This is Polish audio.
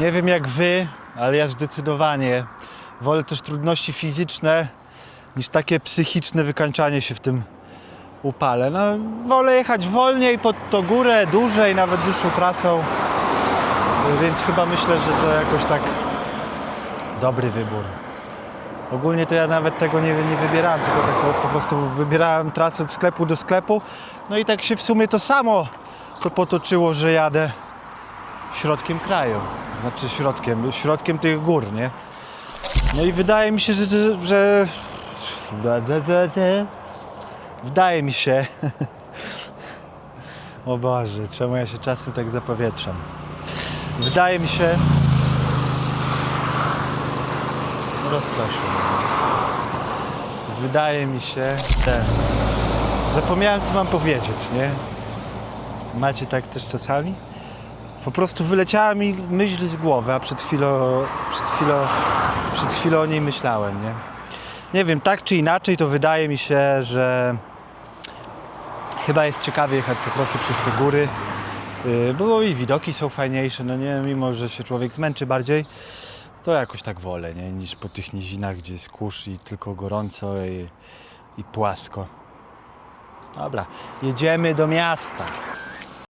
Nie wiem jak wy, ale ja zdecydowanie wolę też trudności fizyczne niż takie psychiczne wykańczanie się w tym upale. No, wolę jechać wolniej pod tą górę, dłużej, nawet dłuższą trasą. Więc chyba myślę, że to jakoś tak dobry wybór. Ogólnie to ja nawet tego nie, nie wybierałem, tylko tak po prostu wybierałem trasę od sklepu do sklepu. No i tak się w sumie to samo to potoczyło, że jadę środkiem kraju. Znaczy środkiem, środkiem tych gór, nie? No i wydaje mi się, że... że da, da, da, da. Wydaje mi się... O Boże, czemu ja się czasem tak zapowietrzam? Wydaje mi się... Rozpraszam. Wydaje mi się... Ten. Zapomniałem, co mam powiedzieć, nie? Macie tak też czasami? Po prostu wyleciała mi myśl z głowy, a przed chwilą, przed chwilą, przed chwilą o niej myślałem, nie? Nie wiem, tak czy inaczej, to wydaje mi się, że chyba jest ciekawie jechać po prostu przez te góry. Yy, Było i widoki są fajniejsze, no nie, mimo że się człowiek zmęczy bardziej, to jakoś tak wolę, nie? Niż po tych nizinach, gdzie jest kurz i tylko gorąco i, i płasko. Dobra, jedziemy do miasta.